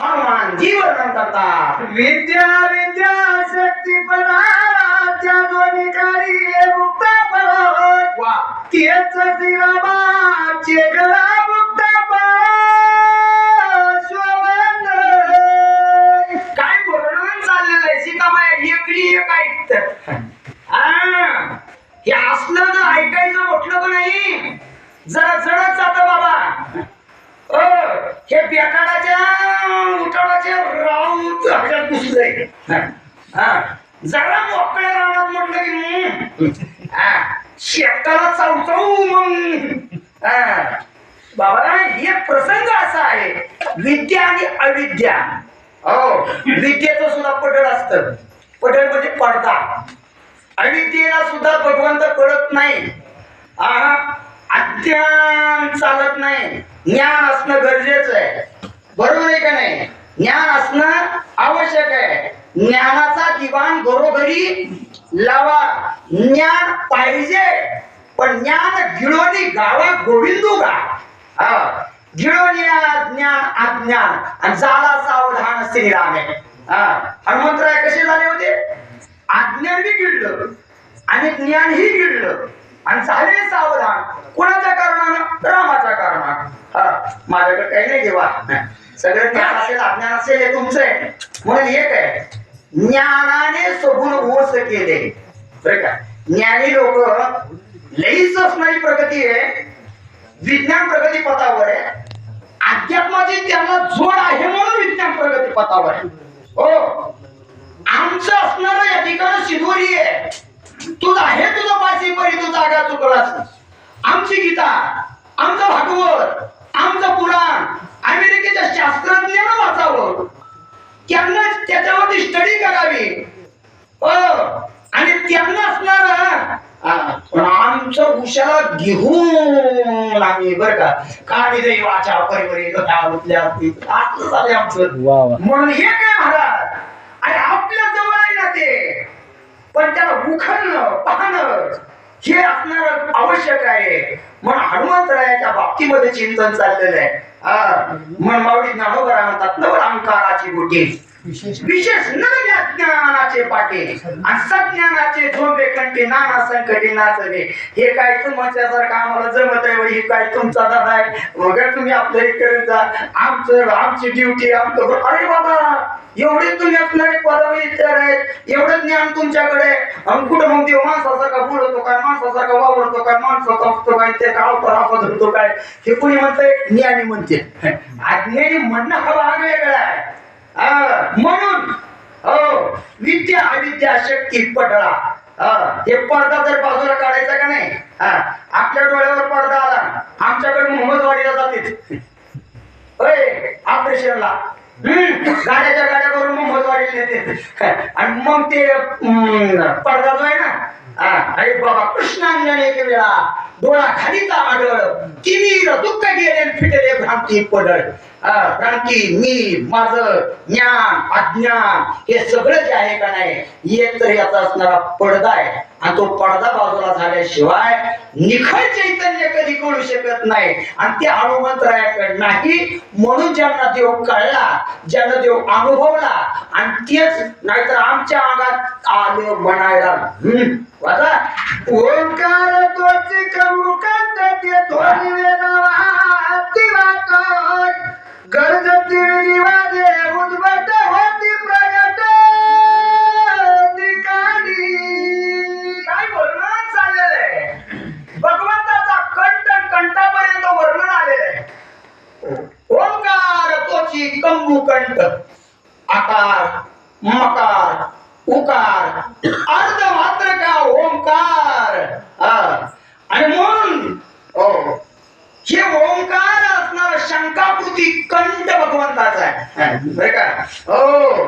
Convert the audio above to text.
हनुमानजी वर्णन करतात विद्या विद्या शक्ती पदाच्या दोन्ही कार्य मुक्त पद वा. तेच श्रीरामाचे गळा मुक्त काय वर्णन चाललेलं आहे? सीतामाया एकली एक ऐकत. हा असलं जर ऐकायचं म्हटलं का नाही. जरा जडच जात बाबा. हे बेकाडाच्या उठाडाच्या राऊत ह्याच्यात घुसलंय हा. जरा मोकळ्या रानात म्हटलं की हम्म, शेताला चावचाव मग. बाबा हे प्रसंग असा आहे. विद्या आणि अविद्या. हो. विद्येचं सुद्धा पटळ असतं. पटळ म्हणजे पडदा. अविद्येला सुद्धा भगवंत कळत नाही. अज्ञान चालत नाही. ज्ञान असणं गरजेचं आहे. बरोबर आहे का नाही? ज्ञान असणं आवश्यक आहे. ज्ञानाचा दिवाण घरोघरी लावा. ज्ञान पाहिजे पण ज्ञान गिळोनी गावा गोविंदू गा. हा. गिळोनी ज्ञान अज्ञान. आणि झाला सावधान श्रीराम. आहे हा. हनुमंतराय कसे झाले होते? अज्ञानही गिळलं. आणि ज्ञानही गिळलं. आणि झाले सावधान. कोणाच्या कारणानं? रामाच्या कारणानं. हा माझ्याकडे काही नाही देवा सगळं ज्ञान असेल अज्ञान असेल हे तुमचं आहे. म्हणून एक आहे ज्ञानाने सगुण ओस केले. बरं का? ज्ञानी लोक लईच असणारी प्रगती आहे. विज्ञान प्रगती पथावर आहे. अध्यात्माची त्यांना जोड आहे म्हणून विज्ञान प्रगती पथावर आहे. हो. आमचं असणार या ठिकाणी शिदोरी आहे. आमची गीता आमचं भागवत आमचं पुराण अमेरिकेच्या शास्त्रज्ञानं वाचावं. त्यांना त्याच्यावरती स्टडी करावी. हो आणि त्यांना असणार आमचं उशाला घेऊन आम्ही बरं का. काढी देई वाचा परिवारी उठल्या असलं झालंय आमचं. म्हणून हे काय महाराज? आणि आपल्या जवळ आहे ना ते. पण त्याला उखडणं पाहणं हे असणं आवश्यक आहे. म्हणून हनुमंतरायाच्या बाबतीमध्ये चिंतन चाललेलं आहे. हा. म्हणून मावळी ज्ञानोबरा म्हणतात नवर अंकाराची गोटी विशेष ज्ञानाचे पाटे. आणि सज्ञानाचे झोंबे कंटे नाना संकटे नाचले हे काय तुमच्यासारखं आम्हाला जमत आहे हे काय तुमचा दादा आहे? वगैरे तुम्ही आपलं हे करत जा. आमचं आमची ड्युटी आमचं अरे बाबा एवढे तुम्ही असणारे पदवी इतर आहेत. एवढं ज्ञान तुमच्याकडे आहे. आणि कुठं मग देव माणसासारखा बोलतो काय माणसासारखा वावरतो काय माणसाचा असतो काय ते गाव तर धरतो काय? हे कुणी म्हणतंय? ज्ञानी म्हणते. अज्ञानी म्हणणं हा भाग वेगळा आहे. म्हणून हो विद्या अविद्या शक्ती पटळा. हे पडदा जर बाजूला काढ का नाही हा, आपल्या डोळ्यावर पडदा आला आमच्याकडे मोहम्मदवाडीला जाते होय ऑपरेशनला हम्म, गाड्याच्या गाड्या करून मोहम्मदवाडीला येते आणि मग ते पडदा जो आहे ना अरे बाबा कृष्णांजने एक वेळा. डोळा खालीचा आढळ तिमीर दुःख गेले फिटले भ्रांती पडळ भ्रांती मी माझं ज्ञान अज्ञान हे सगळं जे आहे का नाही एक तर याचा असणारा पडदा आहे. आणि तो पडदा बाजूला झाल्याशिवाय निखळ चैतन्य कधी कळू शकत नाही. आणि ते हनुमंतरायाकडे नाही म्हणून ज्यांना देव कळला ज्यांना देव अनुभवला आणि तेच नाहीतर आमच्या अंगात आलं म्हणायला हम्म, वाचा ओंकार तोचे कमुकांत ते ध्वनी वेदावाती वाकत गरजती निवादे उद्भट होती प्रगट ठिकाणी काय वर्णन चाललेलं आहे? भगवंताचा कंठ कंठापर्यंत वर्णन आलेलं आहे. ओंकार तोची कंबू कंठ. आकार मकार उकार अर्ध मात्र का ओंकार? हा. आणि म्हणून हो. हे ओंकार असणार शंकाकृती कंठ भगवंताचा आहे. बरं का? हो.